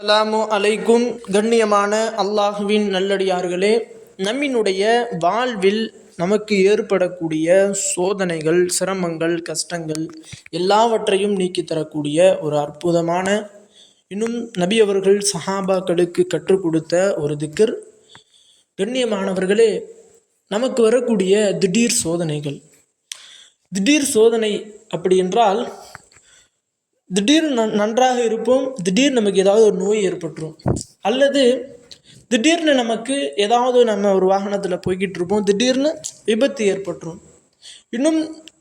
Alarm அலைக்கும். கண்ணியமான அல்லாஹுவின் நல்லடியார்களே நம்மினுடைய வாழ்வில் நமக்கு ஏற்படக்கூடிய சோதனைகள் சிரமங்கள் கஷ்டங்கள் எல்லாவற்றையும் நீக்கி தரக்கூடிய ஒரு அற்புதமான இன்னும் நபி அவர்கள் சஹாபாக்களுக்கு கற்றுக் கொடுத்த ஒரு திக்கர் கண்ணியமானவர்களே நமக்கு வரக்கூடிய திடீர் சோதனைகள். திடீர் சோதனை அப்படி என்றால் திடீர்னு நன் நன்றாக இருப்போம் திடீர்னு நமக்கு ஏதாவது ஒரு நோய் ஏற்பட்டுரும். அல்லது திடீர்னு நமக்கு ஏதாவது நம்ம ஒரு வாகனத்தில் போய்கிட்டு இருப்போம் திடீர்னு விபத்து ஏற்பட்டுரும். இன்னும்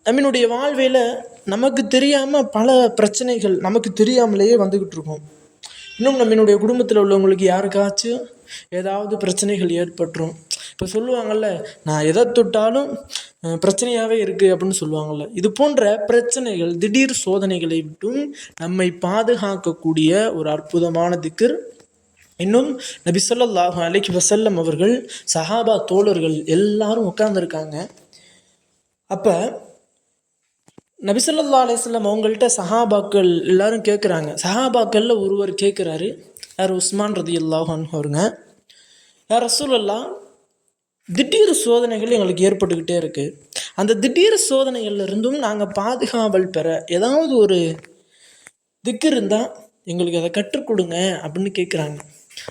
நம்மளுடைய வாழ்வில் நமக்கு தெரியாமல் பல பிரச்சனைகள் நமக்கு தெரியாமலேயே வந்துக்கிட்டு இருக்கும். இன்னும் நம்மளுடைய குடும்பத்தில் உள்ளவங்களுக்கு யாருக்காச்சும் ஏதாவது பிரச்சனைகள் ஏற்பட்டுரும். இப்போ சொல்லுவாங்கள்ல நான் எதை தொட்டாலும் பிரச்சனையாகவே இருக்குது அப்படின்னு சொல்லுவாங்கள்ல இது போன்ற பிரச்சனைகள் திடீர் சோதனைகளை விட்டும் நம்மை பாதுகாக்கக்கூடிய ஒரு அற்புதமான திக்கர் இன்னும் நபி சொல்லாஹு அலைக்கு வசல்லம் அவர்கள் சஹாபா தோழர்கள் எல்லாரும் உட்கார்ந்துருக்காங்க. அப்போ நபிசல்லா அலிஸ்லாம் அவங்கள்ட்ட சஹாபாக்கள் எல்லாரும் கேட்குறாங்க சஹாபாக்களில் ஒருவர் கேட்குறாரு யார் உஸ்மான் ரதி அல்லாஹான் அவருங்க. யார் ரசூலல்லா திடீர் சோதனைகள் எங்களுக்கு ஏற்பட்டுக்கிட்டே இருக்குது அந்த திடீர் சோதனைகள்ல இருந்தும் நாங்கள் பாதுகாவல் பெற ஏதாவது ஒரு திக்கு இருந்தால் எங்களுக்கு அதை கற்றுக் கொடுங்க அப்படின்னு கேட்குறாங்க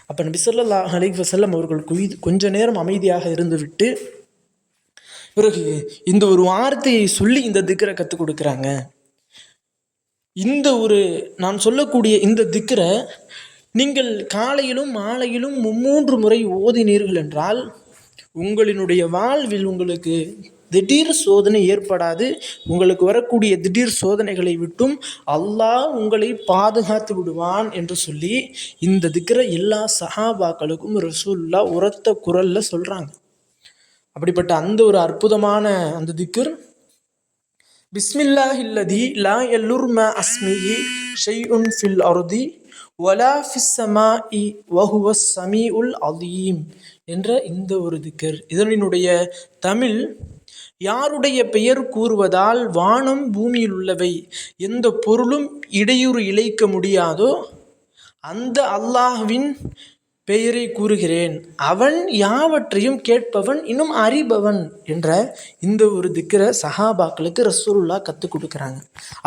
அப்போ நபி ஸல்லல்லாஹு அலைஹி வஸல்லம் அவர்கள் குய்- கொஞ்ச நேரம் அமைதியாக இருந்துவிட்டு பிறகு இந்த ஒரு வார்த்தையை சொல்லி இந்த திக்கரை கற்றுக் கொடுக்குறாங்க. இந்த ஒரு நான் சொல்லக்கூடிய இந்த திக்கரை நீங்கள் காலையிலும் மாலையிலும் மும்மூன்று முறை ஓதினீர்கள் என்றால் உங்களினுடைய வாழ்வில் உங்களுக்கு திடீர் சோதனை ஏற்படாது. உங்களுக்கு வரக்கூடிய திடீர் சோதனைகளை விட்டும் அல்லாஹ் உங்களை பாதுகாத்து விடுவான் என்று சொல்லி இந்த திக்கரை எல்லா சஹாபாக்களுக்கும் ரசூல்லா உரத்த குரல்ல சொல்றாங்க. அப்படிப்பட்ட அந்த ஒரு அற்புதமான அந்த திக்கர் பிஸ்மில்லாஹில்லதி லா எல்லுர்ம அஸ்மிஹி ஷெய் உன் ஃபில் அருதி. ஒலா ஃபிஸ்ஸமா இ வஹுவ சமீ உல் அலீம் என்ற இந்த ஒரு திக்கர். இதனுடைய தமிழ் யாருடைய பெயர் கூறுவதால் வானம் பூமியில் உள்ளவை எந்த பொருளும் இடையூறு இழைக்க முடியாதோ அந்த அல்லாஹ்வின் பெயரை கூறுகிறேன். அவன் யாவற்றையும் கேட்பவன் இன்னும் அறிபவன் என்ற இந்த ஒரு திக்கரை சஹாபாக்களுக்கு ரசூலுல்லா கற்றுக் கொடுக்குறாங்க.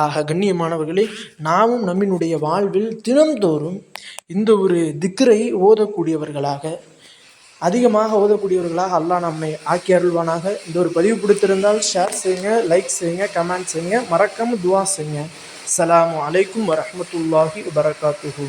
ஆக கண்ணியமானவர்களே நாமும் நம்மினுடைய வாழ்வில் தினம்தோறும் இந்த ஒரு திக்கரை ஓதக்கூடியவர்களாக அதிகமாக ஓதக்கூடியவர்களாக அல்லாஹ் நம்மை ஆக்கி அருள்வானாக. இந்த ஒரு பதிவு கொடுத்திருந்தால் ஷேர் செய்யுங்க லைக் செய்யுங்க கமெண்ட் செய்யுங்க. மறக்காமல் துவா செய்யுங்க. அஸ்ஸலாமு அலைக்கும் வரமத்துல்லாஹி வரகாத்துஹூ